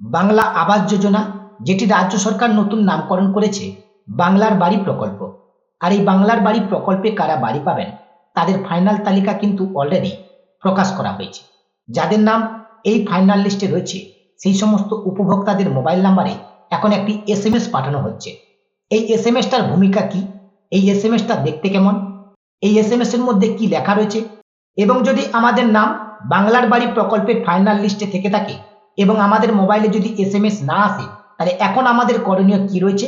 বাংলা আবাস যোজনা, যেটি রাজ্য সরকার নতুন নামকরণ করেছে, বাংলার বাড়ি প্রকল্প। আর এই বাংলার বাড়ি প্রকল্পে কারা বাড়ি পাবেন, তাদের ফাইনাল তালিকা কিন্তু অলরেডি প্রকাশ করা হয়েছে। যাদের নাম এই ফাইনাল লিস্টে রয়েছে, সেই সমস্ত উপভোক্তাদের মোবাইল নাম্বারে এখন একটি এস এম এস পাঠানো হচ্ছে। এই এস এম এসটার ভূমিকা কি? এই এস এম এসটা দেখতে কেমন? এই এস এম এস এর মধ্যে কি লেখা রয়েছে? এবং যদি আমাদের নাম বাংলার বাড়ি প্রকল্পের ফাইনাল লিস্টে থেকে থাকে এবং আমাদের মোবাইলে যদি এস এম এস না আসে, তাহলে এখন আমাদের করণীয় কি রয়েছে?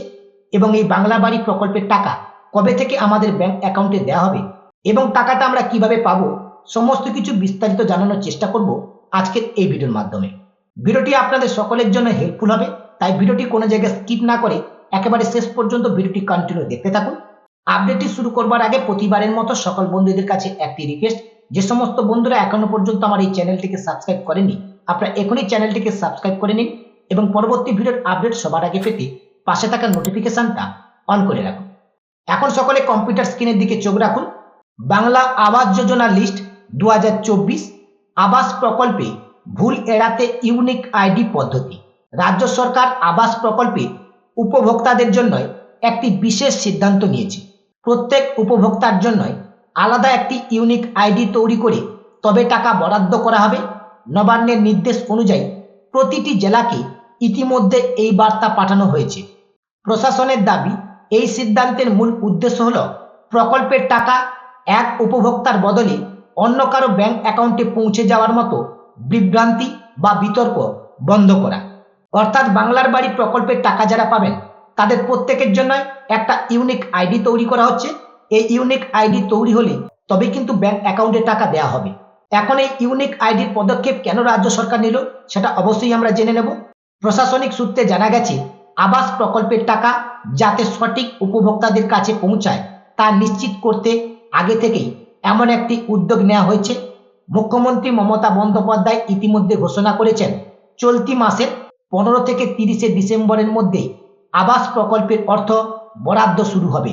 এবং এই বাংলা বাড়ি প্রকল্পের টাকা কবে থেকে আমাদের ব্যাংক অ্যাকাউন্টে দেওয়া হবে? এবং টাকাটা আমরা কীভাবে পাবো? সমস্ত কিছু বিস্তারিত জানানোর চেষ্টা করব আজকের এই ভিডিওর মাধ্যমে। ভিডিওটি আপনাদের সকলের জন্য হেল্পফুল হবে, তাই ভিডিওটি কোনো জায়গায় স্কিপ না করে একেবারে শেষ পর্যন্ত ভিডিওটি কন্টিনিউ দেখতে থাকুন। আপডেটটি শুরু করবার আগে প্রতিবারের মতো সকল বন্ধুদের কাছে একটি রিকোয়েস্ট যে সমস্ত বন্ধুরা এখনও পর্যন্ত আমার এই চ্যানেলটিকে সাবস্ক্রাইব করেনি আপনারা এখনই চ্যানেলটিকে সাবস্ক্রাইব করে নিন এবং পরবর্তী ভিডিওর আপডেট সবার আগে পেতে পাশে থাকা নোটিফিকেশনটা অন করে রাখুন। এখন সকলে কম্পিউটার স্ক্রিনের দিকে চোখ রাখুন। বাংলা আবাস যোজনা লিস্ট দুহাজার চব্বিশ আবাস প্রকল্পে ভুল এড়াতে ইউনিক আইডি পদ্ধতি। রাজ্য সরকার আবাস প্রকল্পে উপভোক্তাদের জন্য একটি বিশেষ সিদ্ধান্ত নিয়েছে। প্রত্যেক উপভোক্তার জন্য আলাদা একটি ইউনিক আইডি তৈরি করে তবে টাকা বরাদ্দ করা হবে। নবান্নের নির্দেশ অনুযায়ী প্রতিটি জেলাকে ইতিমধ্যে এই বার্তা পাঠানো হয়েছে। প্রশাসনের দাবি, এই সিদ্ধান্তের মূল উদ্দেশ্য হল প্রকল্পের টাকা এক উপভোক্তার বদলে অন্য কারও ব্যাংক অ্যাকাউন্টে পৌঁছে যাওয়ার মতো বিভ্রান্তি বা বিতর্ক বন্ধ করা। অর্থাৎ বাংলার বাড়ি প্রকল্পের টাকা যারা পাবেন, তাদের প্রত্যেকের জন্য একটা ইউনিক আইডি তৈরি করা হচ্ছে। এই ইউনিক আইডি তৈরি হলে তবে কিন্তু ব্যাংক অ্যাকাউন্টে টাকা দেওয়া হবে। এখন এই ইউনিক আইডির পদক্ষেপ কেন রাজ্য সরকার নিল, সেটা অবশ্যই আমরা জেনে নেব। প্রশাসনিক সূত্রে জানা গেছে, আবাস প্রকল্পের টাকা যাতে সঠিক উপভোক্তাদের কাছে পৌঁছায়, তা নিশ্চিত করতে আগে থেকেই এমন একটি উদ্যোগ নেওয়া হয়েছে। মুখ্যমন্ত্রী মমতা বন্দ্যোপাধ্যায় ইতিমধ্যে ঘোষণা করেছেন, চলতি মাসের পনেরো থেকে তিরিশে ডিসেম্বরের মধ্যে আবাস প্রকল্পের অর্থ বরাদ্দ শুরু হবে।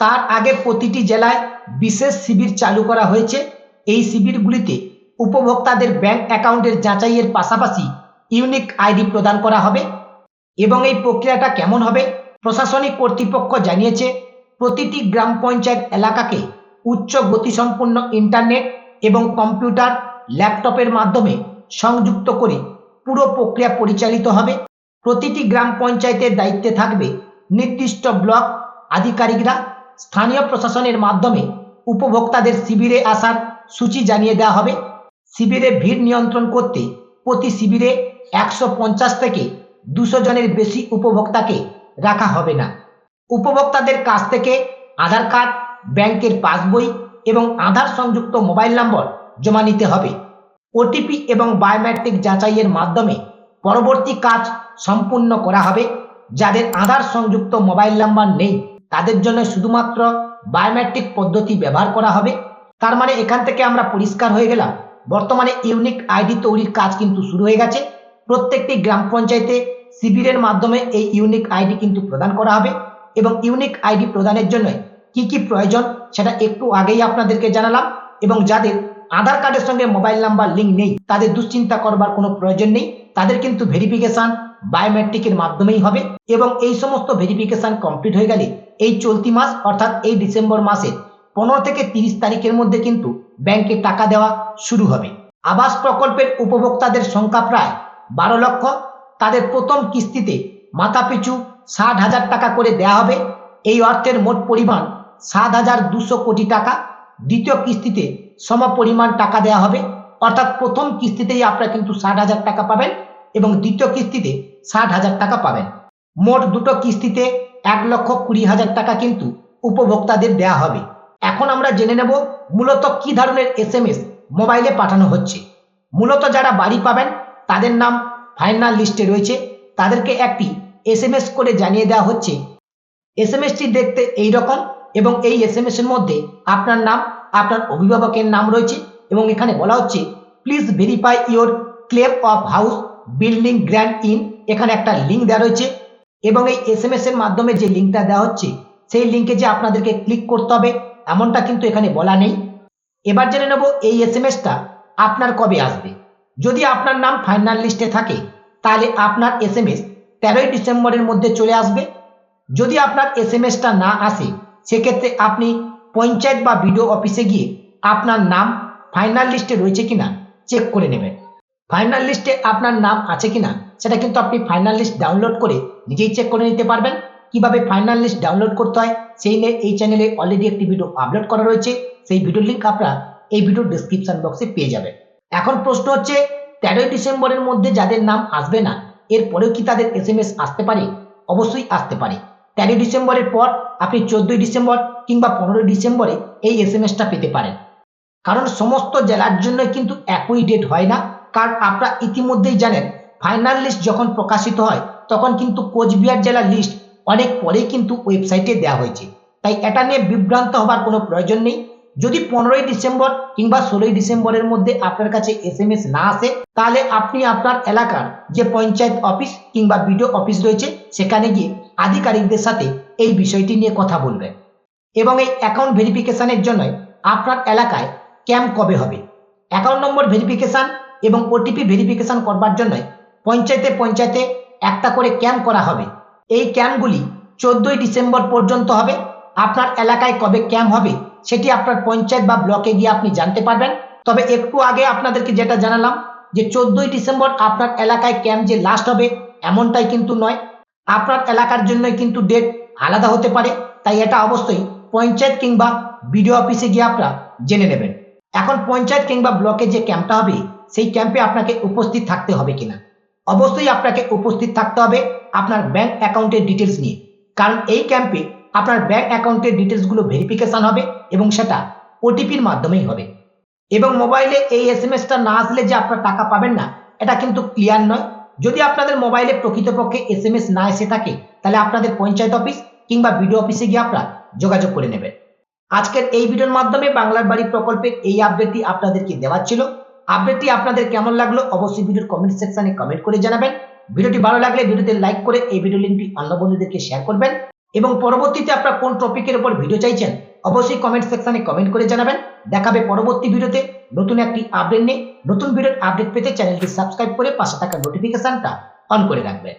তার আগে প্রতিটি জেলায় বিশেষ শিবির চালু করা হয়েছে। এই শিবিরগুলিতে উপভোক্তাদের ব্যাংক অ্যাকাউন্টের যাচাইয়ের পাশাপাশি ইউনিক আইডি প্রদান করা হবে এবং এই প্রক্রিয়াটা কেমন হবে প্রশাসনিক কর্তৃপক্ষ জানিয়েছে, প্রতিটি গ্রাম পঞ্চায়েত এলাকাকে উচ্চ গতিসম্পন্ন ইন্টারনেট এবং কম্পিউটার, ল্যাপটপের মাধ্যমে সংযুক্ত করে পুরো প্রক্রিয়া পরিচালিত হবে। প্রতিটি গ্রাম পঞ্চায়েতের দায়িত্বে থাকবে নির্দিষ্ট ব্লক আধিকারিকরা। স্থানীয় প্রশাসনের মাধ্যমে উপভোক্তাদের শিবিরে আসার সূচি জানিয়ে দেওয়া হবে। শিবিরে ভিড় নিয়ন্ত্রণ করতে প্রতি শিবিরে একশো পঞ্চাশ থেকে দুশো জনের বেশি উপভোক্তাকে রাখা হবে না। উপভোক্তাদের কাছ থেকে আধার কার্ড, ব্যাংকের পাসবই এবং আধার সংযুক্ত মোবাইল নম্বর জমা নিতে হবে। ওটিপি এবং বায়োমেট্রিক যাচাইয়ের মাধ্যমে পরবর্তী কাজ সম্পূর্ণ করা হবে। যাদের আধার সংযুক্ত মোবাইল নাম্বার নেই, তাদের জন্য শুধুমাত্র বায়োমেট্রিক পদ্ধতি ব্যবহার করা হবে। তার মানে এখান থেকে আমরা পরিষ্কার হয়ে গেলাম। বর্তমানে ইউনিক আইডি তৈরির কাজ কিন্তু শুরু হয়ে গেছে। প্রত্যেকটি গ্রাম পঞ্চায়েতে শিবিরের মাধ্যমে এই ইউনিক আইডি কিন্তু প্রদান করা হবে এবং ইউনিক আইডি প্রদানের জন্য কি কি প্রয়োজন সেটা একটু আগেই আপনাদেরকে জানালাম এবং যাদের আধার কার্ডের সঙ্গে মোবাইল নাম্বার, লিঙ্ক নেই, তাদের দুশ্চিন্তা করবার কোনো প্রয়োজন নেই। তাদের কিন্তু ভেরিফিকেশন বায়োমেট্রিকের মাধ্যমেই হবে এবং এই সমস্ত ভেরিফিকেশন কমপ্লিট হয়ে গেলে এই চলতি মাস অর্থাৎ এই ডিসেম্বর মাসে পনেরো থেকে তিরিশ তারিখের মধ্যে কিন্তু ব্যাংকে টাকা দেওয়া শুরু হবে। আবাস প্রকল্পের উপভোক্তাদের সংখ্যা প্রায় বারো লক্ষ। তাদের প্রথম কিস্তিতে মাথাপিছু ষাট হাজার টাকা করে দেওয়া হবে। এই অর্থের মোট পরিমাণ সাত হাজার দুশো কোটি টাকা। দ্বিতীয় কিস্তিতে সম পরিমাণ টাকা দেওয়া হবে। অর্থাৎ প্রথম কিস্তিতেই আপনারা কিন্তু ষাট হাজার টাকা পাবেন এবং দ্বিতীয় কিস্তিতে ষাট হাজার টাকা পাবেন। মোট দুটো কিস্তিতে এক লক্ষ কুড়ি হাজার টাকা কিন্তু উপভোক্তাদের দেওয়া হবে। এখন আমরা জেনে নেব মূলত কি ধরনের এস মোবাইলে পাঠানো হচ্ছে। মূলত যারা বাড়ি পাবেন, তাদের নাম ফাইনাল লিস্টে রয়েছে। তাদেরকে একটি এস করে জানিয়ে দেওয়া হচ্ছে। এস এমএসটি দেখতে এই রকম এবং এই এস এর মধ্যে আপনার নাম, আপনার অভিভাবকের নাম রয়েছে এবং এখানে বলা হচ্ছে please verify your claim of house building grant in এখানে একটা লিঙ্ক দেওয়া রয়েছে এবং এই এস এর মাধ্যমে যে লিঙ্কটা দেওয়া হচ্ছে, সেই লিঙ্কে যে আপনাদেরকে ক্লিক করতে হবে এমনটা কিন্তু এখানে বলা নেই। এবার জেনে নেব এই এস এম এসটা আপনার কবে আসবে। যদি আপনার নাম ফাইনাল লিস্টে থাকে, তাহলে আপনার এস এম এস তেরোই ডিসেম্বরের মধ্যে চলে আসবে। যদি আপনার এস এম এসটা না আসে, সেক্ষেত্রে আপনি পঞ্চায়েত বা বিডিও অফিসে গিয়ে আপনার নাম ফাইনাল লিস্টে রয়েছে কিনা চেক করে নেবেন। ফাইনাল লিস্টে আপনার নাম আছে কিনা, সেটা কিন্তু আপনি ফাইনাল লিস্ট ডাউনলোড করে নিজেই চেক করে নিতে পারবেন। কীভাবে ফাইনাল লিস্ট ডাউনলোড করতে হয়, সেই নিয়ে এই চ্যানেলে অলরেডি একটি ভিডিও আপলোড করা রয়েছে। সেই ভিডিওর লিঙ্ক আপনারা এই ভিডিওর ডিসক্রিপশন বক্সে পেয়ে যাবেন। এখন প্রশ্ন হচ্ছে, তেরোই ডিসেম্বরের মধ্যে যাদের নাম আসবে না, এরপরেও কি তাদের এস এম এস আসতে পারে? অবশ্যই আসতে পারে। তেরোই ডিসেম্বরের পর আপনি চোদ্দই ডিসেম্বর কিংবা পনেরোই ডিসেম্বরে এই এস এম এসটা পেতে পারেন। কারণ সমস্ত জেলার জন্য কিন্তু একই ডেট হয় না। কারণ আপনারা ইতিমধ্যেই জানেন ফাইনাল লিস্ট যখন প্রকাশিত হয়, তখন কিন্তু কোচবিহার জেলার লিস্ট অনেক পরে কিন্তু ওয়েবসাইটে দেওয়া হয়েছে। তাই এটা নিয়ে বিভ্রান্ত হবার কোনো প্রয়োজন নেই। যদি পনেরোই ডিসেম্বর কিংবা ষোলোই ডিসেম্বরের মধ্যে আপনার কাছে এস এম এস না আসে, তাহলে আপনি আপনার এলাকার যে পঞ্চায়েত অফিস কিংবা বিডিও অফিস রয়েছে, সেখানে গিয়ে আধিকারিকদের সাথে এই বিষয়টি নিয়ে কথা বলবেন। এবং এই অ্যাকাউন্ট ভেরিফিকেশনের জন্য আপনার এলাকায় ক্যাম্প কবে হবে? অ্যাকাউন্ট নম্বর ভেরিফিকেশন এবং ওটিপি ভেরিফিকেশন করবার জন্য পঞ্চায়েতে পঞ্চায়েতে একটা করে ক্যাম্প করা হবে। এই ক্যাম্পগুলি চোদ্দই ডিসেম্বর পর্যন্ত হবে। আপনার এলাকায় কবে ক্যাম্প হবে সেটি আপনার পঞ্চায়েত বা ব্লকে গিয়ে আপনি জানতে পারবেন। তবে একটু আগে আপনাদেরকে যেটা জানালাম যে চোদ্দই ডিসেম্বর আপনার এলাকায় ক্যাম্প যে লাস্ট হবে, এমনটাই কিন্তু নয়। আপনার এলাকার জন্যই কিন্তু ডেট আলাদা হতে পারে। তাই এটা অবশ্যই পঞ্চায়েত কিংবা বিডিও অফিসে গিয়ে আপনারা জেনে নেবেন। এখন পঞ্চায়েত কিংবা ব্লকে যে ক্যাম্পটা হবে, সেই ক্যাম্পে আপনাকে উপস্থিত থাকতে হবে কিনা? অবশ্যই আপনাকে উপস্থিত থাকতে হবে। আপনার ব্যাংক অ্যাকাউন্টের ডিটেলস নিয়ে। কারণ এই ক্যাম্পে আপনার ব্যাংক অ্যাকাউন্টের ডিটেলসগুলো ভেরিফিকেশন হবে এবং সেটা ওটিপির মাধ্যমেই হবে। এবং মোবাইলে এই এস এম এসটা না আসলে যে আপনার টাকা পাবেন না, এটা কিন্তু ক্লিয়ার নয়। যদি আপনাদের মোবাইলে প্রকৃতপক্ষে এস এম এস না এসে থাকে, তাহলে আপনাদের পঞ্চায়েত অফিস কিংবা বিডিও অফিসে গিয়ে আপনারা যোগাযোগ করে নেবেন। আজকের এই ভিডিওর মাধ্যমে বাংলার বাড়ি প্রকল্পের এই আপডেটটি আপনাদেরকে দেওয়ার ছিল। আপডেটটি আপনাদের কেমন লাগল অবশ্যই ভিডিওর কমেন্ট সেকশনে কমেন্ট করে জানাবেন। ভিডিওটি ভালো লাগলে ভিডিওতে লাইক করে এই ভিডিও লিঙ্কটি অন্য বন্ধুদেরকে শেয়ার করবেন। এবং পরবর্তীতে আপনারা কোন টপিকের উপর ভিডিও চাইছেন, অবশ্যই কমেন্ট সেকশনে কমেন্ট করে জানাবেন। দেখাবে পরবর্তী ভিডিওতে নতুন একটি আপডেট নিয়ে। নতুন ভিডিওর আপডেট পেতে চ্যানেলটি সাবস্ক্রাইব করে পাশে থাকা নোটিফিকেশনটা অন করে রাখবেন।